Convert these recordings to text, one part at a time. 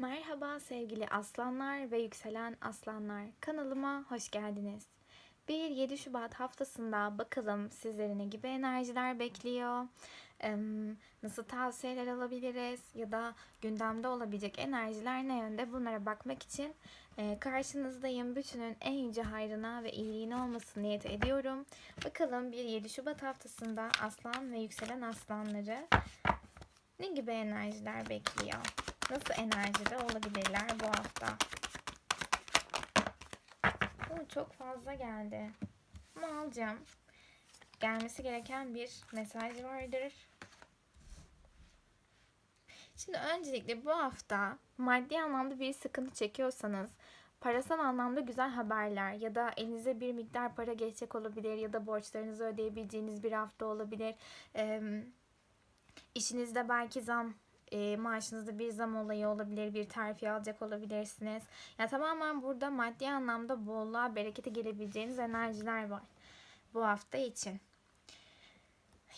Merhaba sevgili aslanlar ve yükselen aslanlar. Kanalıma hoş geldiniz. 1-7 Şubat haftasında bakalım sizleri ne gibi enerjiler bekliyor? Nasıl tavsiyeler alabiliriz? Ya da gündemde olabilecek enerjiler ne yönde? Bunlara bakmak için eee, karşınızdayım. Bütünün en yüce hayrına ve iyiliğine olmasını niyet ediyorum. Bakalım 1-7 Şubat haftasında aslan ve yükselen aslanları ne gibi enerjiler bekliyor? Nasıl enerjide olabilirler bu hafta? Oo, çok fazla geldi. Ama alacağım. Gelmesi gereken bir mesaj vardır. Şimdi öncelikle bu hafta maddi anlamda bir sıkıntı çekiyorsanız parasal anlamda güzel haberler ya da elinize bir miktar para geçecek olabilir ya da borçlarınızı ödeyebileceğiniz bir hafta olabilir. Ee, işinizde belki zam e, maaşınızda bir zam olayı olabilir, bir terfi alacak olabilirsiniz. Ya tamamen burada maddi anlamda bolluğa, berekete gelebileceğiniz enerjiler var bu hafta için.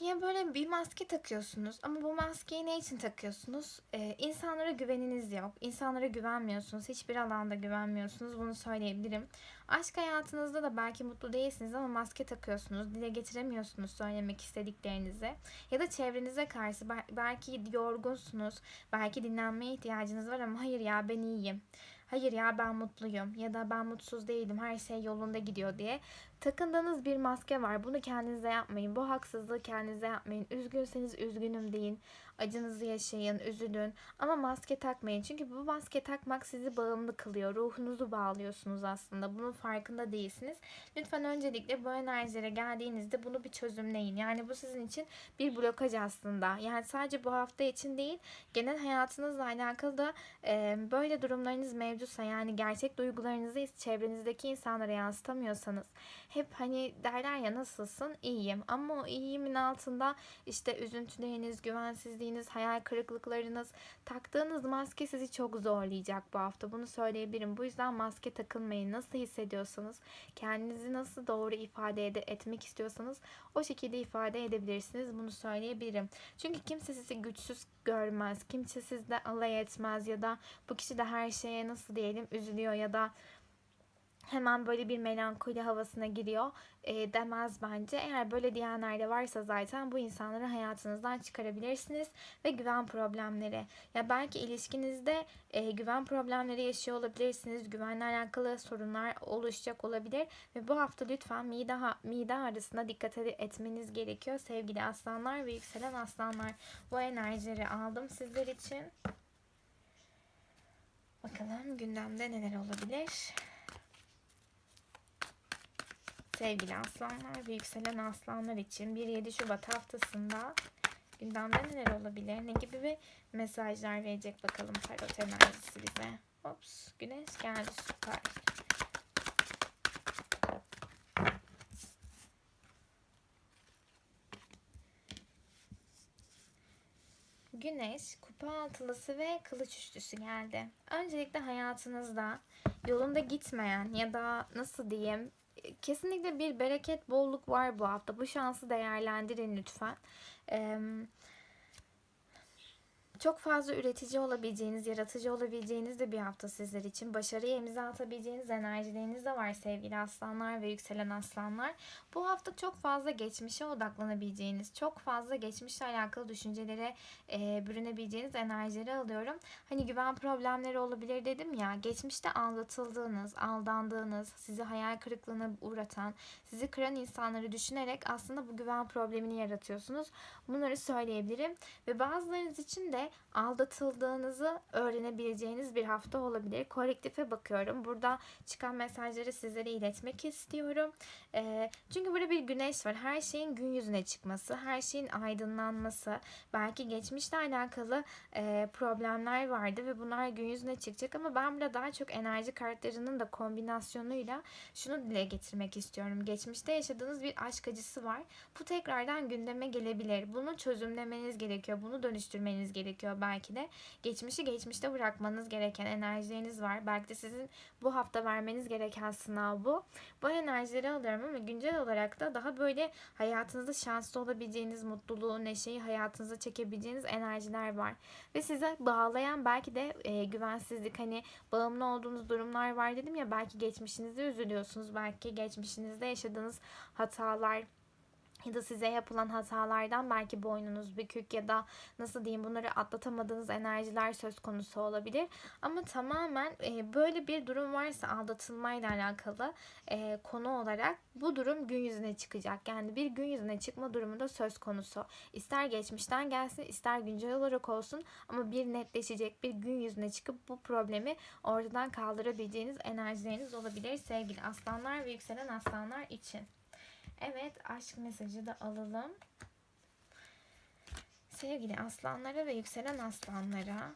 Ya böyle bir maske takıyorsunuz ama bu maskeyi ne için takıyorsunuz? Ee, insanlara güveniniz yok. İnsanlara güvenmiyorsunuz. Hiçbir alanda güvenmiyorsunuz. Bunu söyleyebilirim. Aşk hayatınızda da belki mutlu değilsiniz ama maske takıyorsunuz. Dile getiremiyorsunuz söylemek istediklerinizi. Ya da çevrenize karşı belki yorgunsunuz. Belki dinlenmeye ihtiyacınız var ama hayır ya ben iyiyim. Hayır ya ben mutluyum ya da ben mutsuz değilim her şey yolunda gidiyor diye takındığınız bir maske var. Bunu kendinize yapmayın. Bu haksızlığı kendinize yapmayın. Üzgünseniz üzgünüm deyin. Acınızı yaşayın, üzülün. Ama maske takmayın. Çünkü bu maske takmak sizi bağımlı kılıyor. Ruhunuzu bağlıyorsunuz aslında. Bunun farkında değilsiniz. Lütfen öncelikle bu enerjilere geldiğinizde bunu bir çözümleyin. Yani bu sizin için bir blokaj aslında. Yani sadece bu hafta için değil, genel hayatınızla alakalı da e, böyle durumlarınız mevcutsa yani gerçek duygularınızı çevrenizdeki insanlara yansıtamıyorsanız hep hani derler ya nasılsın? İyiyim. Ama o iyiyimin altında işte üzüntüleriniz, güvensizliğiniz, hayal kırıklıklarınız, taktığınız maske sizi çok zorlayacak bu hafta. Bunu söyleyebilirim. Bu yüzden maske takılmayın. Nasıl hissediyorsanız, kendinizi nasıl doğru ifade ed- etmek istiyorsanız o şekilde ifade edebilirsiniz. Bunu söyleyebilirim. Çünkü kimse sizi güçsüz görmez. Kimse sizle alay etmez ya da bu kişi de her şeye nasıl diyelim üzülüyor ya da hemen böyle bir melankoli havasına giriyor e, demez bence. Eğer böyle diyenler de varsa zaten bu insanları hayatınızdan çıkarabilirsiniz ve güven problemleri. Ya belki ilişkinizde e, güven problemleri yaşıyor olabilirsiniz. Güvenle alakalı sorunlar oluşacak olabilir ve bu hafta lütfen mide mide arasında dikkat etmeniz gerekiyor sevgili aslanlar ve yükselen aslanlar. Bu enerjileri aldım sizler için. Bakalım gündemde neler olabilir sevgili aslanlar ve yükselen aslanlar için 1-7 Şubat haftasında gündemde neler olabilir? Ne gibi bir mesajlar verecek bakalım tarot enerjisi bize. Ops güneş geldi süper. Güneş, kupa altılısı ve kılıç üçlüsü geldi. Öncelikle hayatınızda yolunda gitmeyen ya da nasıl diyeyim kesinlikle bir bereket, bolluk var bu hafta. Bu şansı değerlendirin lütfen. Eee çok fazla üretici olabileceğiniz, yaratıcı olabileceğiniz de bir hafta sizler için. Başarıya imza atabileceğiniz enerjileriniz de var sevgili aslanlar ve yükselen aslanlar. Bu hafta çok fazla geçmişe odaklanabileceğiniz, çok fazla geçmişle alakalı düşüncelere e, bürünebileceğiniz enerjileri alıyorum. Hani güven problemleri olabilir dedim ya. Geçmişte aldatıldığınız, aldandığınız, sizi hayal kırıklığına uğratan, sizi kıran insanları düşünerek aslında bu güven problemini yaratıyorsunuz. Bunları söyleyebilirim. Ve bazılarınız için de aldatıldığınızı öğrenebileceğiniz bir hafta olabilir. Kolektife bakıyorum. Burada çıkan mesajları sizlere iletmek istiyorum. E, çünkü burada bir güneş var. Her şeyin gün yüzüne çıkması, her şeyin aydınlanması, belki geçmişle alakalı e, problemler vardı ve bunlar gün yüzüne çıkacak ama ben burada daha çok enerji kartlarının da kombinasyonuyla şunu dile getirmek istiyorum. Geçmişte yaşadığınız bir aşk acısı var. Bu tekrardan gündeme gelebilir. Bunu çözümlemeniz gerekiyor. Bunu dönüştürmeniz gerekiyor gerekiyor belki de. Geçmişi geçmişte bırakmanız gereken enerjileriniz var. Belki de sizin bu hafta vermeniz gereken sınav bu. Bu enerjileri alıyorum ama güncel olarak da daha böyle hayatınızda şanslı olabileceğiniz, mutluluğu, neşeyi hayatınıza çekebileceğiniz enerjiler var. Ve size bağlayan belki de e, güvensizlik hani bağımlı olduğunuz durumlar var dedim ya belki geçmişinizde üzülüyorsunuz. Belki geçmişinizde yaşadığınız hatalar ya da size yapılan hatalardan belki boynunuz bükük ya da nasıl diyeyim bunları atlatamadığınız enerjiler söz konusu olabilir. Ama tamamen e, böyle bir durum varsa aldatılmayla alakalı e, konu olarak bu durum gün yüzüne çıkacak. Yani bir gün yüzüne çıkma durumu da söz konusu. İster geçmişten gelsin ister güncel olarak olsun ama bir netleşecek bir gün yüzüne çıkıp bu problemi ortadan kaldırabileceğiniz enerjileriniz olabilir sevgili aslanlar ve yükselen aslanlar için. Evet aşk mesajı da alalım. Sevgili aslanlara ve yükselen aslanlara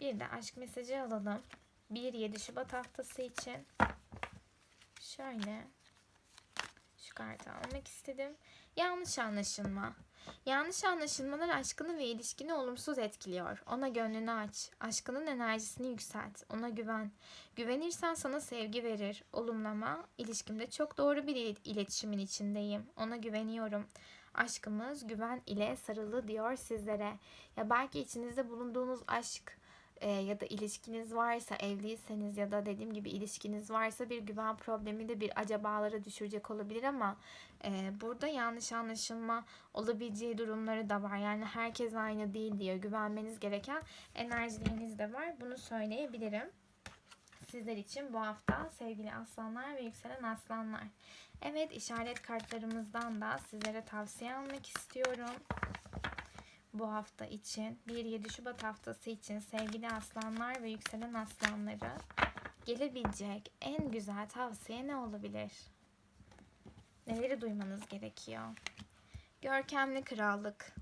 bir de aşk mesajı alalım. 1-7 Şubat haftası için. Şöyle kartı almak istedim. Yanlış anlaşılma. Yanlış anlaşılmalar aşkını ve ilişkini olumsuz etkiliyor. Ona gönlünü aç. Aşkının enerjisini yükselt. Ona güven. Güvenirsen sana sevgi verir. Olumlama. İlişkimde çok doğru bir il- iletişimin içindeyim. Ona güveniyorum. Aşkımız güven ile sarılı diyor sizlere. Ya belki içinizde bulunduğunuz aşk e, ya da ilişkiniz varsa evliyseniz ya da dediğim gibi ilişkiniz varsa bir güven problemi de bir acabalara düşürecek olabilir ama e, burada yanlış anlaşılma olabileceği durumları da var. Yani herkes aynı değil diyor. Güvenmeniz gereken enerjileriniz de var. Bunu söyleyebilirim. Sizler için bu hafta sevgili aslanlar ve yükselen aslanlar. Evet işaret kartlarımızdan da sizlere tavsiye almak istiyorum bu hafta için 1-7 Şubat haftası için sevgili aslanlar ve yükselen aslanları gelebilecek en güzel tavsiye ne olabilir? Neleri duymanız gerekiyor? Görkemli krallık.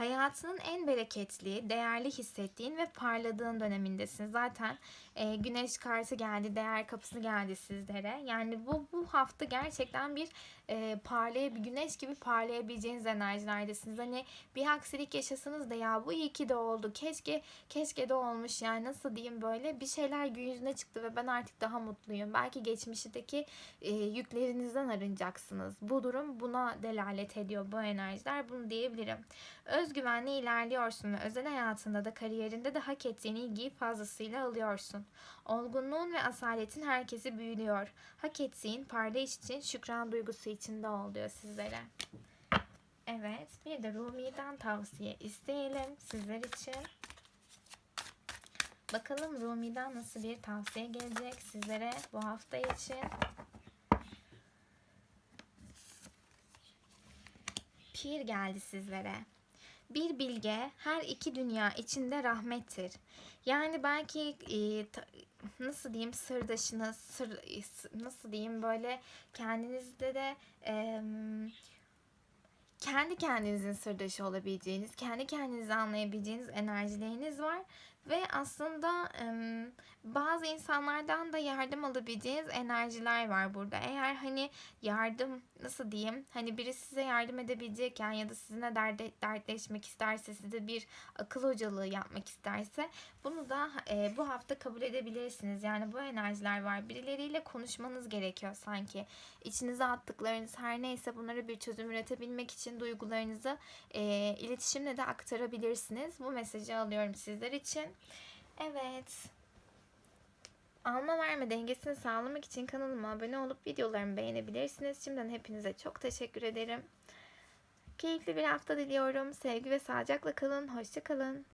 Hayatının en bereketli, değerli hissettiğin ve parladığın dönemindesin. Zaten e, güneş kartı geldi, değer kapısı geldi sizlere. Yani bu bu hafta gerçekten bir e, parlaya bir güneş gibi parlayabileceğiniz enerjilerdesiniz. Hani bir aksilik yaşasanız da ya bu iyi ki de oldu. Keşke keşke de olmuş. Yani nasıl diyeyim böyle bir şeyler gün yüzüne çıktı ve ben artık daha mutluyum. Belki geçmişteki e, yüklerinizden arınacaksınız. Bu durum buna delalet ediyor bu enerjiler. Bunu diyebilirim. Özgüvenle ilerliyorsun ve özel hayatında da kariyerinde de hak ettiğin ilgiyi fazlasıyla alıyorsun. Olgunluğun ve asaletin herkesi büyülüyor. Hak ettiğin parlayış için şükran duygusu içinde oluyor sizlere. Evet, bir de Rumi'den tavsiye isteyelim sizler için. Bakalım Rumi'den nasıl bir tavsiye gelecek sizlere bu hafta için. Pir geldi sizlere. Bir bilge her iki dünya içinde rahmettir. Yani belki e, ta- nasıl diyeyim sırdaşınız, sır, e, nasıl diyeyim böyle kendinizde de em, kendi kendinizin sırdaşı olabileceğiniz, kendi kendinizi anlayabileceğiniz enerjileriniz var. Ve aslında bazı insanlardan da yardım alabileceğiniz enerjiler var burada. Eğer hani yardım nasıl diyeyim hani biri size yardım edebilecekken ya da sizinle derde, dertleşmek isterse size bir akıl hocalığı yapmak isterse bunu da e, bu hafta kabul edebilirsiniz. Yani bu enerjiler var. Birileriyle konuşmanız gerekiyor sanki. İçinize attıklarınız her neyse bunları bir çözüm üretebilmek için duygularınızı e, iletişimle de aktarabilirsiniz. Bu mesajı alıyorum sizler için. Evet. Alma verme dengesini sağlamak için kanalıma abone olup videolarımı beğenebilirsiniz. Şimdiden hepinize çok teşekkür ederim. Keyifli bir hafta diliyorum. Sevgi ve sağlıcakla kalın. Hoşça kalın.